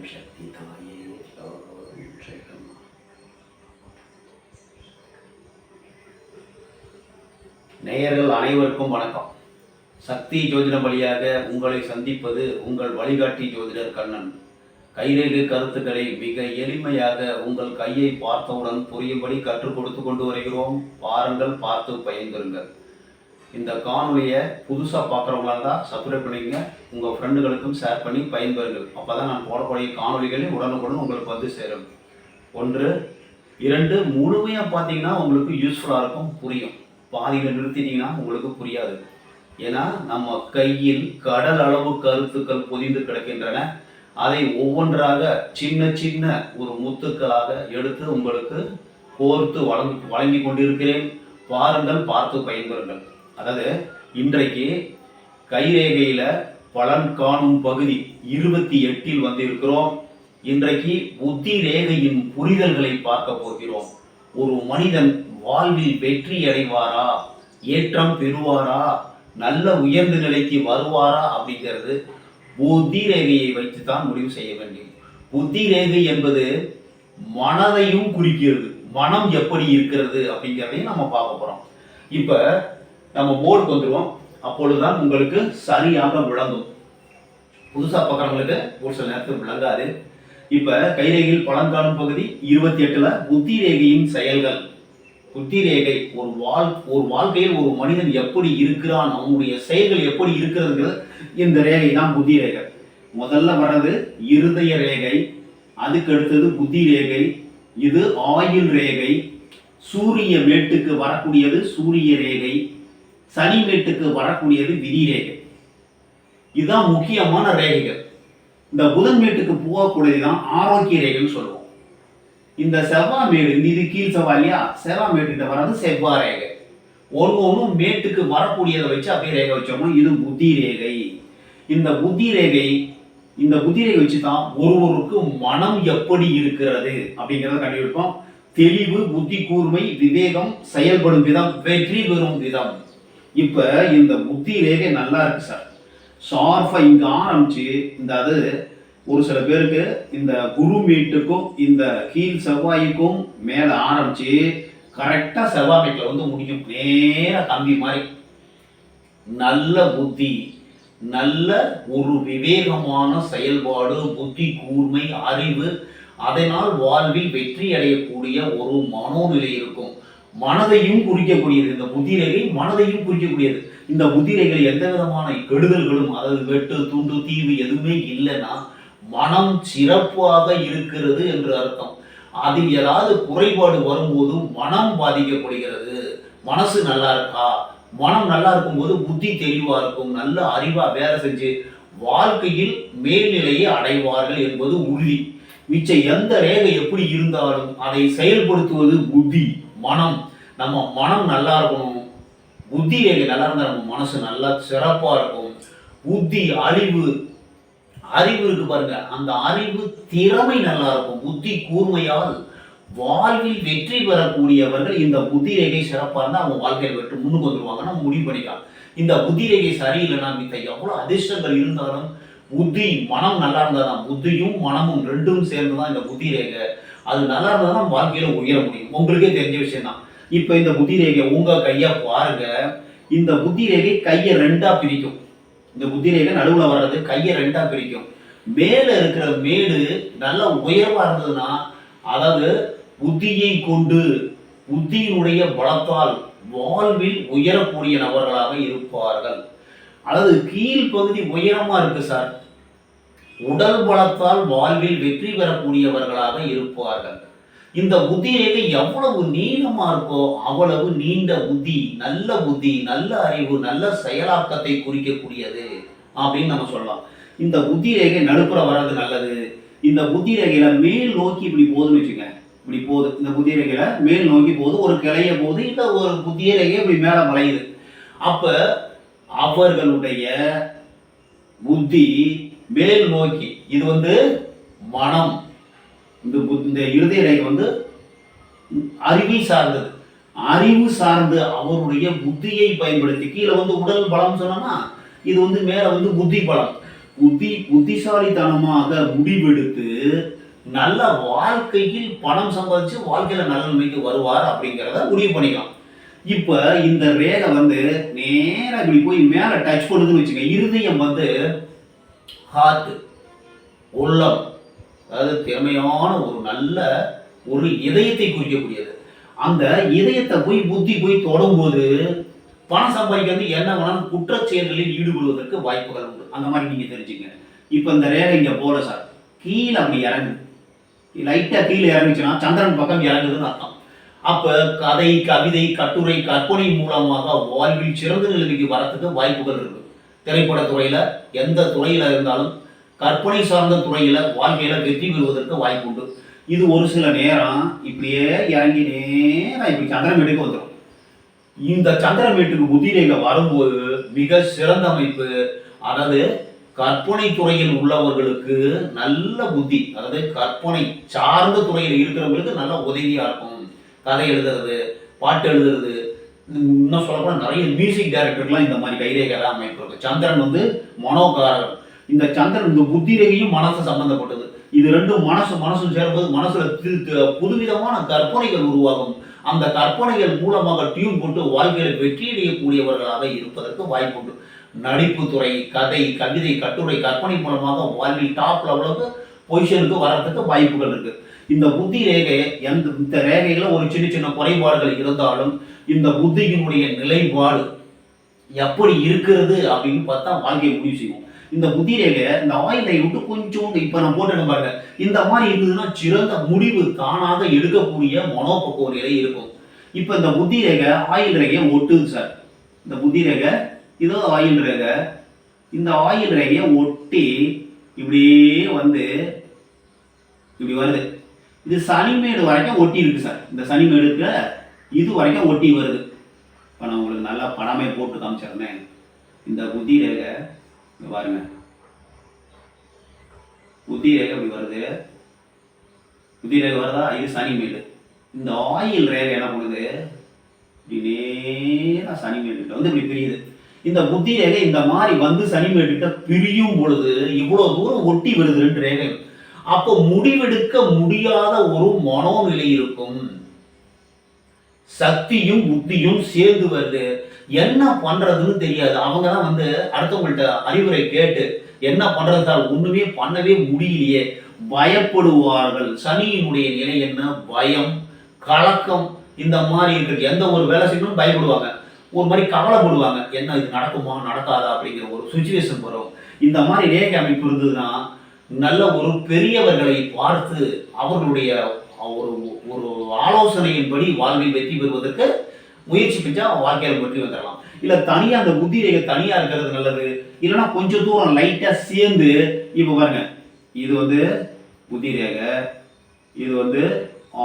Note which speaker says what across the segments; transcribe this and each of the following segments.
Speaker 1: ஓம் சக்தி தாயே அருள்செய்கம். நேயர்கள் அனைவருக்கும் வணக்கம். சக்தி ஜோதிடம் வழியாக உங்களை சந்திப்பது உங்கள் வழிகாட்டி ஜோதிடர் கண்ணன். கைரேகை கருத்துக்களை மிக எளிமையாக உங்கள் கையை பார்த்தவுடன் புரியும்படி கற்றுக் கொடுத்து கொண்டு வருகிறோம். பாருங்கள் பார்த்து பயன்பெறுங்கள். இந்த காணொலியை புதுசாக பார்க்குறவங்களா இருந்தால் சப்ஸ்கிரைப் பண்ணிங்க உங்கள் ஃப்ரெண்டுகளுக்கும் ஷேர் பண்ணி பயன்பெறுங்கள். அப்போ தான் நான் போடக்கூடிய காணொலிகளே உடனுக்குடன் உங்களுக்கு வந்து சேரும். ஒன்று இரண்டு முழுமையாக பார்த்தீங்கன்னா உங்களுக்கு யூஸ்ஃபுல்லாக இருக்கும் புரியும். பாதியில் நிறுத்திட்டீங்கன்னா உங்களுக்கு புரியாது. ஏன்னா நம்ம கையில் கடல் அளவு கருத்துக்கள் பொதிந்து கிடக்கின்றன. அதை ஒவ்வொன்றாக சின்ன சின்ன ஒரு முத்துக்களாக எடுத்து உங்களுக்கு கோர்த்து வழங்கி வழங்கி கொண்டிருக்கிறேன். பாருங்கள் பார்த்து பயன்பெறுங்கள். அதாவது இன்றைக்கு கைரேகையில பலன் காணும் பகுதி இருபத்தி எட்டில் வந்திருக்கிறோம். இன்றைக்கு புத்தி ரேகையின் புரிதல்களை பார்க்க போகிறோம். ஒரு மனிதன் வாழ்வில் வெற்றி அடைவாரா? ஏற்றம் பெறுவாரா? நல்ல உயர்ந்த நிலைக்கு வருவாரா? அப்படிங்கிறது புத்தி ரேகையை வைத்து தான் முடிவு செய்ய வேண்டியது. புத்தி ரேகை என்பது மனதையும் குறிக்கிறது. மனம் எப்படி இருக்கிறது அப்படிங்கிறதையும் நம்ம பார்க்க போறோம். இப்போ நம்ம போர்டுக்கு வந்துடுவோம் அப்பொழுதுதான் உங்களுக்கு சரியாக விளங்கும். புதுசாக பார்க்குறவங்களுக்கு ஒரு சில நேரத்தில் விளங்காது. இப்போ கைரேகையில் பழங்காலம் பகுதி இருபத்தி எட்டில் புத்தி ரேகையின் செயல்கள். புத்தி ரேகை ஒரு வாழ் ஒரு வாழ்க்கையில் ஒரு மனிதன் எப்படி இருக்கிறான் அவனுடைய செயல்கள் எப்படி இருக்கிறதுங்கிறது இந்த ரேகை தான் புத்தி ரேகை முதல்ல வர்றது இருதய ரேகை அதுக்கு அடுத்தது புத்தி ரேகை இது ஆயுள் ரேகை. சூரிய மேட்டுக்கு வரக்கூடியது சூரிய ரேகை. சனி மேட்டுக்கு வரக்கூடியது விதி ரேகை. இதுதான் முக்கியமான ரேகைகள். இந்த புதன் மேட்டுக்கு போகக்கூடியதுதான் ஆரோக்கிய ரேகைன்னு சொல்லுவோம். இந்த செவ்வாய் மேடு இது கீழ் செவ்வாய் இல்லையா? செவ்வாய் மேட்டுக்கிட்ட வர்றது செவ்வாய் ரேகை. ஒன்று ஒன்றும் மேட்டுக்கு வரக்கூடியதை வச்சு அப்படியே ரேகை வச்சோம்னா இது புத்தி ரேகை. இந்த புத்தி ரேகை இந்த புத்தி ரேகை வச்சு தான் ஒருவருக்கு மனம் எப்படி இருக்கிறது அப்படிங்கிறத கண்டுபிடிப்போம். தெளிவு புத்தி கூர்மை விவேகம் செயல்படும் விதம் வெற்றி பெறும் விதம். இப்போ இந்த புத்தி ரேகை நல்லா இருக்கு சார். ஷார்ஃபை இங்கே ஆரம்பிச்சு இந்த அது ஒரு சில பேருக்கு இந்த குரு மீட்டுக்கும் இந்த கீழ் செவ்வாய்க்கும் மேலே ஆரம்பிச்சு கரெக்டாக செவ்வாய் மீட்டில் வந்து முடியும். நேராக கம்பி மாதிரி. நல்ல புத்தி நல்ல ஒரு விவேகமான செயல்பாடு புத்தி கூர்மை அறிவு அதனால் வாழ்வில் வெற்றி அடையக்கூடிய ஒரு மனோநிலை இருக்கும். மனதையும் குறிக்கக்கூடியது. இந்த புத்திரேகை மனதையும் குறிக்கக்கூடியது. இந்த புத்திரேகைகள் எந்த விதமான கெடுதல்களும் அதாவது வெட்டு துண்டு தீவு எதுவுமே இல்லைன்னா மனம் சிறப்பாக இருக்கிறது என்று அர்த்தம். அதில் ஏதாவது குறைபாடு வரும்போது மனம் பாதிக்கப்படுகிறது. மனசு நல்லா இருக்கா? மனம் நல்லா இருக்கும்போது புத்தி தெளிவா இருக்கும். நல்ல அறிவா வேலை செஞ்சு வாழ்க்கையில் மேல்நிலையை அடைவார்கள் என்பது உறுதி. மிச்ச எந்த ரேகை எப்படி இருந்தாலும் அதை செயல்படுத்துவது புத்தி. மனம். நம்ம மனம் நல்லா இருக்கணும். புத்தி ரேகை நல்லா இருந்தால் நம்ம மனசு நல்லா சிறப்பாக இருக்கும். புத்தி அறிவு அறிவு இருக்கு பாருங்க. அந்த அறிவு திறமை நல்லா இருக்கும். புத்தி கூர்மையால் வாழ்வில் வெற்றி பெறக்கூடியவர்கள் இந்த புத்தி ரேகை சிறப்பாக இருந்தால் அவங்க வாழ்க்கையில் வெற்றி முன்னுக்கு வந்துருவாங்கன்னா முடிவு பண்ணிக்கலாம். இந்த புத்தி ரேகை சரியில்லைன்னா மித்த எவ்வளோ அதிர்ஷ்டங்கள் இருந்தாலும் புத்தி மனம் நல்லா இருந்தால் தான் புத்தியும் மனமும் ரெண்டும் சேர்ந்து தான் இந்த புத்தி ரேகை அது நல்லா இருந்தால் தான் வாழ்க்கையில் உயர முடியும். உங்களுக்கே தெரிஞ்ச விஷயம் தான் இப்போ இந்த புத்தி ரேகை உங்க கையை பாருங்க. இந்த புத்தி ரேகை கையை ரெண்டாக பிரிக்கும். இந்த புத்தி ரேகை நடுவில் வர்றது கையை ரெண்டாக பிரிக்கும். மேலே இருக்கிற மேடு நல்ல உயர்வாக இருந்ததுன்னா அதாவது புத்தியை கொண்டு புத்தியினுடைய பலத்தால் வாழ்வில் உயரக்கூடிய நபர்களாக இருப்பார்கள். அதாவது கீழ் பகுதி உயரமாக இருக்குது சார். உடல் பலத்தால் வாழ்வில் வெற்றி பெறக்கூடியவர்களாக இருப்பார்கள். இந்த புத்திரேகை எவ்வளவு நீளமா இருக்கோ அவ்வளவு நீண்ட புத்தி நல்ல புத்தி நல்ல அறிவு நல்ல செயலாக்கத்தை குறிக்கக்கூடியது அப்படின்னு நம்ம சொல்லலாம். இந்த புத்தி ரேகை நடுப்புற வர்றது நல்லது. இந்த புத்தி ரேகையில மேல் நோக்கி இப்படி போகுதுன்னு வச்சுங்க இப்படி போகுது. இந்த புத்தி ரேகையில மேல் நோக்கி போகுது. ஒரு கிளைய போகுது. இந்த ஒரு புத்திய ரேகை இப்படி மேல மலையுது. அப்ப அவர்களுடைய புத்தி மேல் நோக்கி. இது வந்து மனம். இந்த புத்- இந்த இருதய ரேகை வந்து அறிவை சார்ந்தது. அறிவு சார்ந்து அவருடைய புத்தியை பயன்படுத்தி கீழே வந்து உடல் பலம் சொன்னோம்னா இது வந்து மேலே வந்து புத்தி பலம். புத்தி புத்திசாலித்தனமாக முடிவெடுத்து நல்ல வாழ்க்கையில் பணம் சம்பாதிச்சு வாழ்க்கையில நல்ல நிலைமைக்கு வருவார் அப்படிங்கிறத முடிவு பண்ணிக்கலாம். இப்ப இந்த ரேகை வந்து நேரா இப்படி போய் மேல டச் பண்ணுதுன்னு வச்சுக்க இருதயம் வந்து ஹார்ட் உள்ளம். அதாவது திறமையான ஒரு நல்ல ஒரு இதயத்தை குறிக்கக்கூடியது. அந்த இதயத்தை போய் புத்தி போய் தொடும்போது பணம் சம்பாதிக்கிறது என்ன வேணாலும் குற்ற செயல்களில் ஈடுபடுவதற்கு வாய்ப்புகள் உண்டு. அந்த மாதிரி நீங்க தெரிஞ்சுங்க. இப்போ இந்த ரேகை இங்கே போல சார் கீழே அப்படி இறங்கு. லைட்டாக கீழே இறங்குச்சுன்னா சந்திரன் பக்கம் இறங்குதுன்னு அர்த்தம். அப்போ கதை கவிதை கட்டுரை கற்பனை மூலமாக வாழ்வில் சிறந்த நிலைமைக்கு வரத்துக்கு வாய்ப்புகள் இருக்குது திரைப்பட துறையில் எந்த துறையில் இருந்தாலும் கற்பனை சார்ந்த துறையில் வாழ்க்கையில் வெற்றி பெறுவதற்கு வாய்ப்பு உண்டு. இது ஒரு சில நேரம் இப்படியே இறங்கி நேரம் இப்படி சந்திரமேட்டுக்கு வந்துடும் இந்த சந்திரமேட்டுக்கு புத்திரேகை வரும்போது மிக சிறந்த அமைப்பு அதாவது கற்பனை துறையில் உள்ளவர்களுக்கு நல்ல புத்தி அதாவது கற்பனை சார்ந்த துறையில் இருக்கிறவங்களுக்கு நல்ல உதவியா இருக்கும். கதை எழுதுறது பாட்டு எழுதுறது இன்னும் சொல்லப்போனால் நிறைய மியூசிக் டைரக்டர்லாம் இந்த மாதிரி கைரேகையெல்லாம் அமைப்பு இருக்குது சந்திரன் வந்து மனோகாரகன் இந்த சந்திரன் இந்த புத்தி ரேகையும் மனசு சம்மந்தப்பட்டது இது ரெண்டும் மனசு மனசும் சேரும்போது மனசுல புதுவிதமான கற்பனைகள் உருவாகும். அந்த கற்பனைகள் மூலமாக டியூன் போட்டு வாழ்க்கையில வெற்றியடையக்கூடியவர்களாக இருப்பதற்கு வாய்ப்புண்டு. நடிப்பு துறை கதை கவிதை கட்டுரை கற்பனை மூலமாக வாழ்வில் டாப் லெவலுக்கு பொசிஷனுக்கு வர்றதுக்கு வாய்ப்புகள் இருக்குது இந்த புத்தி ரேகை எந்த இந்த ரேகையில் ஒரு சின்ன சின்ன குறைபாடுகள் இருந்தாலும் இந்த புத்தியினுடைய நிலைப்பாடு எப்படி இருக்கிறது அப்படின்னு பார்த்தா வாழ்க்கையை முடிவு செய்வோம். இந்த புத்தி ரேகை இந்த ஆயிலை விட்டு கொஞ்சம் இப்ப நான் போட்டு பாருங்க. இந்த மாதிரி இருந்ததுன்னா சிறந்த முடிவு தானாக எடுக்கக்கூடிய மனோபக்குவ நிலை இருக்கும். இப்ப இந்த புத்தி ரேகை ஆயில் ரேகையை ஒட்டுது சார். இந்த புத்தி ரேகை இதோ ஆயில் ரேகை. இந்த ஆயில் ரேகையை ஒட்டி இப்படியே வந்து இப்படி வருது. இது சனிமேடு வரைக்கும் ஒட்டி இருக்குது சார். இந்த சனிமேடு இது வரைக்கும் ஒட்டி வருது. இப்போ நான் உங்களுக்கு நல்லா படமே போட்டு காமிச்சிருந்தேன் இந்த புத்தி ரேகை பாருங்க. புத்தி ரேகை இப்படி வருது. புத்தி ரேகை வருதா? இது சனிமேடு. இந்த ஆயில் ரேகை என்ன பண்ணுது? இப்படி நேராக சனிமேடு வந்து இப்படி பிரியுது. இந்த புத்தி ரேகை இந்த மாதிரி வந்து சனிமேட்டுக்கிட்ட பிரியும் பொழுது இவ்வளோ தூரம் ஒட்டி வருது ரெண்டு ரேகை. அப்போ முடிவெடுக்க முடியாத ஒரு மனோநிலை இருக்கும். சக்தியும் புத்தியும் சேர்ந்து வருது. என்ன பண்றதுன்னு தெரியாது. அவங்க தான் வந்து அடுத்தவங்கள்ட்ட அறிவுரை கேட்டு என்ன பண்றதால் ஒண்ணுமே பண்ணவே முடியலையே. பயப்படுவார்கள். சனியினுடைய நிலை என்ன? பயம் கலக்கம் இந்த மாதிரி இருக்கிறது. எந்த ஒரு வேலை செய்யணும் பயப்படுவாங்க. ஒரு மாதிரி கவலைப்படுவாங்க. என்ன இது நடக்குமா? நடக்காதா? அப்படிங்கிற ஒரு சுச்சுவேஷன் வரும். இந்த மாதிரி ரேகை அமைப்பு இருந்ததுன்னா நல்ல ஒரு பெரியவர்களை பார்த்து அவர்களுடைய ஒரு ஒரு ஆலோசனையின்படி வாழ்வில் வெற்றி பெறுவதற்கு முயற்சி செஞ்சா வாழ்க்கையில் வெற்றி வந்துடலாம் இல்லை தனியாக அந்த புத்தி ரேகை தனியாக இருக்கிறது நல்லது. இல்லைன்னா கொஞ்சம் தூரம் லைட்டாக சேர்ந்து இப்போ பாருங்க. இது வந்து புத்தி ரேகை இது வந்து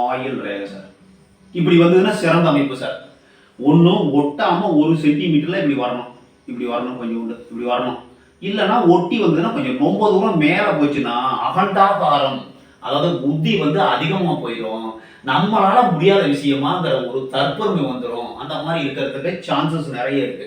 Speaker 1: ஆயில் ரேகை சார் இப்படி வந்ததுன்னா சிறந்த அமைப்பு சார் ஒன்றும் ஒட்டாமல் ஒரு சென்டிமீட்டரில் இப்படி வரணும். இப்படி வரணும் கொஞ்சம் உண்டு இப்படி வரணும். இல்லைன்னா ஒட்டி வந்ததுன்னா கொஞ்சம் ரொம்ப தூரம் மேலே போச்சுன்னா அகண்டாகாரம் அதாவது புத்தி வந்து அதிகமாக போயிடும் நம்மளால முடியாத விஷயமாங்கிற ஒரு தற்பெருமை வந்துடும் அந்த மாதிரி இருக்கிறதுக்கு சான்சஸ் நிறைய இருக்கு.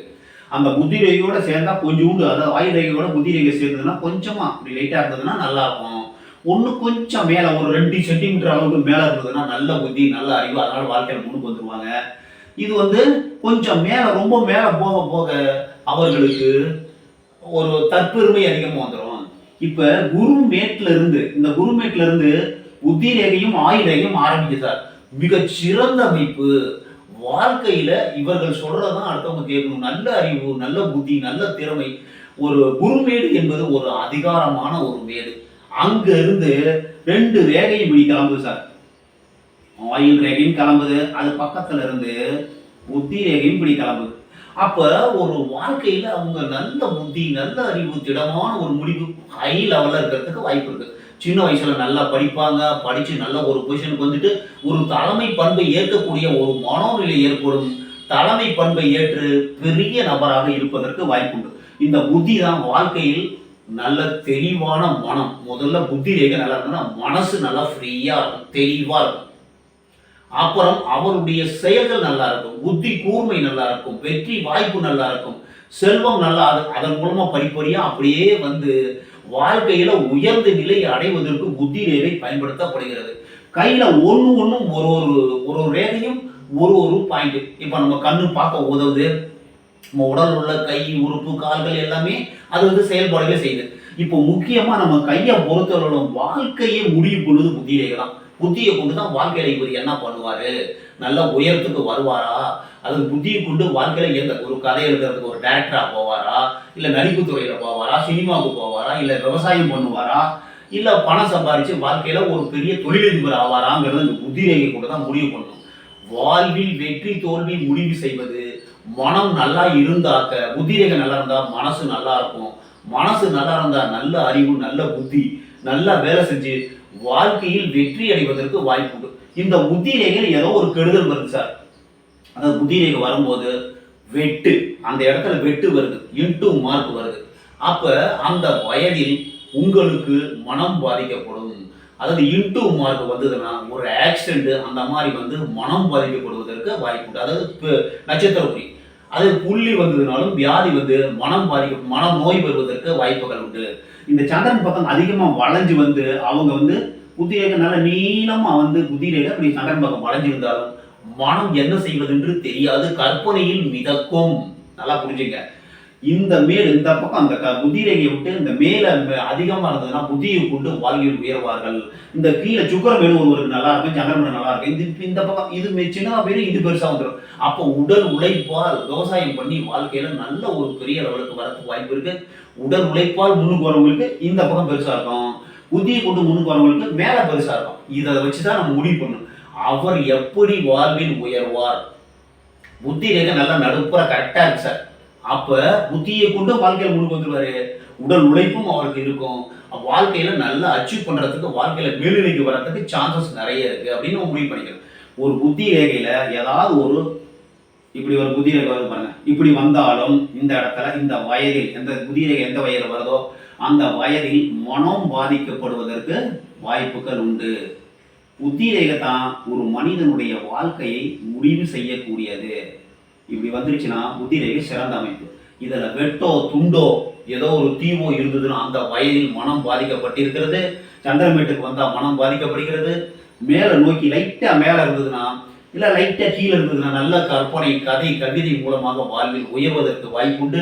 Speaker 1: அந்த புத்தி ரேகையோட சேர்ந்தா கொஞ்சோண்டு அதாவது வாயு ரேகையோட புத்தி ரேகை சேர்ந்ததுன்னா கொஞ்சமா அப்படி லைட்டாக இருந்ததுன்னா நல்லா இருக்கும். ஒன்று கொஞ்சம் மேலே ஒரு ரெண்டு சென்டிமீட்டர் அளவுக்கு மேலே இருந்ததுன்னா நல்ல புத்தி நல்ல அறிவு அதனால வாழ்க்கையில முன்னுக்கு வந்துருவாங்க. இது வந்து கொஞ்சம் மேலே ரொம்ப மேலே போக போக அவர்களுக்கு ஒரு தற்பெருமை அதிகமாக வந்துடும் இப்போ குருமேட்ல இருந்து இந்த குருமேட்ல இருந்து புத்தி ரேகையும் ஆயுள் ரேகையும் ஆரம்பிக்கிறார். மிக சிறந்த அமைப்பு. வாழ்க்கையில இவர்கள் சொல்றதான் அடுத்தவங்க கேட்கணும். நல்ல அறிவு நல்ல புத்தி நல்ல திறமை. ஒரு குருமேடு என்பது ஒரு அதிகாரமான ஒரு மேடு. அங்க இருந்து ரெண்டு ரேகையும் இப்படி கிளம்புது சார். ஆயில் ரேகையும் கிளம்புது. அது பக்கத்துல இருந்து புத்தி ரேகையும் இப்படி கிளம்புது. அப்ப ஒரு வாழ்க்கையில அவங்க நல்ல புத்தி நல்ல அறிவு திடமான ஒரு முடிவு ஹை லெவல்ல இருக்கிறதுக்கு வாய்ப்பு இருக்கு. சின்ன வயசுல நல்லா படிப்பாங்க படிச்சு நல்ல ஒரு பொசிஷனுக்கு வந்துட்டு ஒரு தலைமை பண்பை ஏற்கக்கூடிய ஒரு மனோநிலை ஏற்படும் தலைமை பண்பை ஏற்று பெரிய நபராக இருப்பதற்கு வாய்ப்புண்டு இந்த புத்தி தான் வாழ்க்கையில் நல்ல தெளிவான மனம். முதல்ல புத்தி ரேகை நல்லா இருக்குன்னா மனசு நல்லா ஃப்ரீயா இருக்கும் தெளிவா இருக்கும். அப்புறம் அவருடைய செயல்கள் நல்லா இருக்கும் புத்தி கூர்மை நல்லா இருக்கும் வெற்றி வாய்ப்பு நல்லா இருக்கும் செல்வம் நல்லா அது அதன் மூலமா படிப்படியா அப்படியே வந்து வாழ்க்கையில உயர்ந்த நிலையை அடைவதற்கு புத்தி ரேகை பயன்படுத்தப்படுகிறது. கையில ஒன்று ஒன்றும் ஒரு ஒரு ஒரு ஒரு ரேகையும் ஒரு ஒரு பாயிண்ட் இப்போ நம்ம கண்ணு பார்க்க உதவுது. நம்ம உடல் உள்ள கை உறுப்பு கால்கள் எல்லாமே அது வந்து செயல்பாடுகளை செய்யுது. இப்போ முக்கியமாக நம்ம கையை பொறுத்தவர்களும் வாழ்க்கையை முடிவு கொள்வது புத்தி ரேகை தான். புத்தியை கொண்டு தான் வாழ்க்கையில இவர் என்ன பண்ணுவார்? நல்ல உயரத்துக்கு வருவாரா? அது புத்தியை கொண்டு வாழ்க்கையில எந்த ஒரு கதை எழுதுறதுக்கு ஒரு டேரக்டராக போவாரா? இல்லை நடிப்பு போவாரா? சினிமாவுக்கு போவாரா? இல்லை விவசாயம் பண்ணுவாரா? இல்லை பணம் சம்பாதிச்சு வாழ்க்கையில ஒரு பெரிய தொழிலதிபர் ஆவாராங்கிறது இந்த புத்திரேகை கொண்டு தான் முடிவு பண்ணணும். வாழ்வில் வெற்றி தோல்வி முடிவு செய்வது. மனம் நல்லா இருந்தாக்க புத்திரேகை நல்லா இருந்தால் மனசு நல்லா இருக்கும். மனசு நல்லா இருந்தால் நல்ல அறிவு நல்ல புத்தி நல்லா வேலை செஞ்சு வாழ்க்கையில் வெற்றி அடைவதற்கு வாய்ப்பு உண்டு. இந்த உத்திரேகையில் ஏதோ ஒரு கெடுதல் வருது சார். அந்த உத்திரேகை வரும்போது வெட்டு அந்த இடத்துல வெட்டு வருது இன்ட்டு மார்க் வருது. அப்போ அந்த வயதில் உங்களுக்கு மனம் பாதிக்கப்படும். அதாவது இன்ட்டு மார்க் வந்ததுன்னா ஒரு ஆக்சிடென்ட் அந்த மாதிரி வந்து மனம் பாதிக்கப்படுவதற்கு வாய்ப்பு உண்டு. அதாவது நட்சத்திர குறி அது புள்ளி வந்ததுனாலும் வியாதி வந்து மனம் பாதிக்க மன நோய் வருவதற்கு வாய்ப்புகள் உண்டு. இந்த சந்திரன் பக்கம் அதிகமாக வளைஞ்சு வந்து அவங்க வந்து புத்திரேகை நல்ல நீளமாக வந்து குதிரையில் அப்படி சந்திரன் பக்கம் வளைஞ்சிருந்தாலும் மனம் என்ன செய்வதென்று தெரியாது. கற்பனையில் மிதக்கும். நல்லா புரிஞ்சுங்க. இந்த மேல் இந்த பக்கம் அந்த க- விட்டு இந்த மேல அதிகமா இருந்ததுன்னா புதியை கொண்டு வாழ்வில் உயர்வார்கள். இந்த கீழே சுக்கரமேடு ஒருவருக்கு நல்லா இருக்கும் சந்திரமேடு நல்லா இருக்கும். இந்த இந்த பக்கம் இது சின்ன சின்னதா இது பெருசா வந்துடும் அப்போ உடல் உழைப்பால் விவசாயம் பண்ணி வாழ்க்கையில நல்ல ஒரு பெரிய லெவலுக்கு வரத்துக்கு வாய்ப்பு இருக்கு. உடல் உழைப்பால் முன்னுக்கு வரவங்களுக்கு இந்த பக்கம் பெருசா இருக்கும். புதியை கொண்டு முன்னுக்கு வரவங்களுக்கு மேல பெருசா இருக்கும். இதை வச்சுதான் நம்ம முடிவு பண்ணணும். அவர் எப்படி வாழ்வில் உயர்வார்? புத்தி ரேகை நல்லா நடுப்புற கரெக்டா இருக்கு சார். அப்ப புத்தியை கொண்டு வாழ்க்கையில முழுக்க வந்துருவாரு. உடல் உழைப்பும் அவருக்கு இருக்கும். வாழ்க்கையில நல்லா அச்சீவ் பண்றதுக்கு வாழ்க்கையில மேல்நிலைக்கு வர்றதுக்கு சான்சஸ் நிறைய இருக்கு அப்படின்னு நம்ம முடிவு பண்ணிக்கிறோம் ஒரு புத்தி ரேகையில ஏதாவது ஒரு இப்படி ஒரு புத்தி ரேகை வருது பாருங்க. இப்படி வந்தாலும் இந்த இடத்துல இந்த வயதில் எந்த புத்தி ரேகை எந்த வயதில் வருதோ அந்த வயதில் மனம் பாதிக்கப்படுவதற்கு வாய்ப்புகள் உண்டு. புத்தி ரேகை தான் ஒரு மனிதனுடைய வாழ்க்கையை முடிவு செய்யக்கூடியது. இப்படி வந்துருச்சுன்னா புத்தி சிறந்த அமைப்பு. இதில் வெட்டோ துண்டோ ஏதோ ஒரு தீவோ இருந்ததுன்னா அந்த வயதில் மனம் பாதிக்கப்பட்டிருக்கிறது. சந்திரமேட்டுக்கு வந்தால் மனம் பாதிக்கப்படுகிறது. மேலே நோக்கி லைட்டாக மேலே இருந்ததுன்னா இல்லை லைட்டாக கீழே இருந்ததுன்னா நல்ல கற்பனை கதை கவிதை மூலமாக வாழ்வில் உயர்வதற்கு வாய்ப்புண்டு.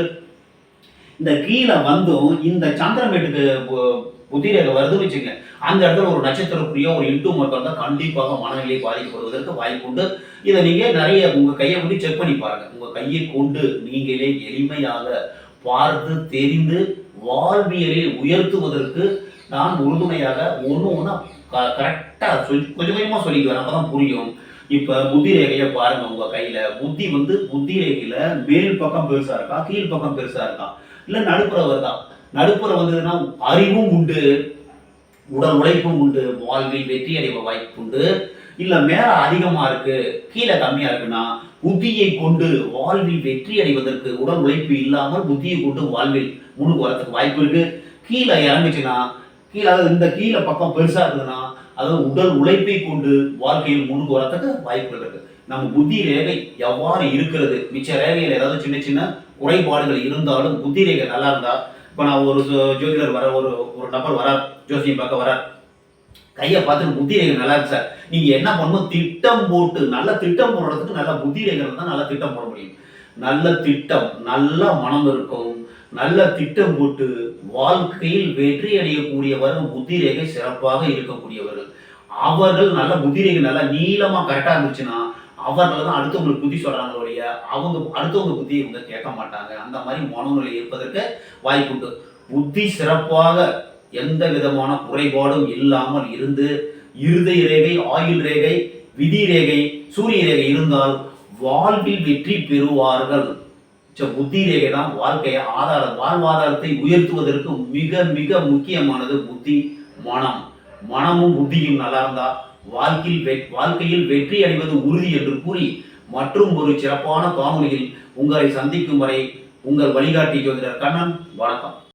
Speaker 1: இந்த கீழே வந்தும் இந்த சந்திரமேட்டுக்கு புத்திரேகை வருது வச்சுங்க அந்த இடத்துல ஒரு நட்சத்திரக்குரிய ஒரு இன்ட்டு மட்டும் தான் கண்டிப்பாக மனநிலை பாதிக்கப்படுவதற்கு வாய்ப்புண்டு. இதை நீங்கள் நிறைய உங்கள் கையை வந்து செக் பண்ணி பாருங்கள் உங்கள் கையை கொண்டு நீங்களே எளிமையாக பார்த்து தெரிந்து வாழ்வியலில் உயர்த்துவதற்கு நான் உறுதுணையாக ஒன்று ஒன்றா கரெக்டாக சொல்லி கொஞ்சம் கொஞ்சமாக சொல்லிக்குவேன். அப்போ தான் புரியும். இப்போ புத்தி ரேகையை பாருங்க உங்கள் கையில். புத்தி வந்து புத்தி ரேகையில் மேல் பக்கம் பெருசாக இருக்கா கீழ் பக்கம் பெருசாக இருக்கா? இல்லை நடுப்புற வருதா நடுப்புற வந்ததுன்னா அறிவும் உண்டு உடல் உழைப்பும் உண்டு வாழ்வில் வெற்றி அடைவ வாய்ப்பு உண்டு இல்ல மேல அதிகமா இருக்கு கீழே கம்மியா இருக்குன்னா புத்தியை கொண்டு வாழ்வில் வெற்றி அடைவதற்கு உடல் உழைப்பு இல்லாமல் புத்தியை கொண்டு வாழ்வில் முன்னுக்கு வரத்துக்கு வாய்ப்பு இருக்கு. கீழே இறங்குச்சுன்னா கீழே அதாவது இந்த கீழே பக்கம் பெருசா இருக்குதுன்னா அதாவது உடல் உழைப்பை கொண்டு வாழ்க்கையில் முன்னுக்கு வரத்துக்கு வாய்ப்புகள் இருக்கு. நம்ம புத்தி ரேகை எவ்வாறு இருக்கிறது? மிச்ச ரேகையில் ஏதாவது சின்ன சின்ன குறைபாடுகள் இருந்தாலும் புத்தி ரேகை நல்லா இருந்தா இப்போ நான் ஒரு ஜோதிடர் வர ஒரு ஒரு நபர் வரார் ஜோசியம் பார்க்க வரார். கையை பார்த்துட்டு புத்தி ரேகை நல்லா இருக்கு சார். நீங்கள் என்ன பண்ணணும்? திட்டம் போட்டு நல்ல திட்டம் போடுறதுக்கு நல்ல புத்தி ரேகை தான் நல்ல திட்டம் போட முடியும். நல்ல திட்டம் நல்ல மனம் இருக்கும். நல்ல திட்டம் போட்டு வாழ்க்கையில் வெற்றி அடையக்கூடியவர்கள் புத்தி ரேகை சிறப்பாக இருக்கக்கூடியவர்கள். அவர்கள் நல்ல புத்தி ரேகை நல்லா நீளமாக கரெக்டாக இருந்துச்சுன்னா அவர்கள் தான் அடுத்தவங்களுக்கு புத்தி சொல்கிறாங்க ஒழிய அவங்க அடுத்தவங்க புத்தி இவங்க கேட்க மாட்டாங்க. அந்த மாதிரி மனநிலை இருப்பதற்கு வாய்ப்புண்டு. புத்தி சிறப்பாக எந்த விதமான குறைபாடும் இல்லாமல் இருந்து இருதய ரேகை ஆயுள் ரேகை விதி ரேகை சூரிய ரேகை இருந்தால் வாழ்வில் வெற்றி பெறுவார்கள். ச- புத்தி ரேகை தான் வாழ்க்கையை ஆதார வாழ்வாதாரத்தை உயர்த்துவதற்கு மிக மிக முக்கியமானது புத்தி மனம். மனமும் புத்தியும் நல்லா இருந்தா வாழ்க்கையில் வாழ்க்கையில் வெற்றி அடைவது உறுதி என்று கூறி மற்றும் ஒரு சிறப்பான காணொலியில் உங்களை சந்திக்கும் வரை உங்கள் வழிகாட்டி ஜோதிடர் கண்ணன் வணக்கம்.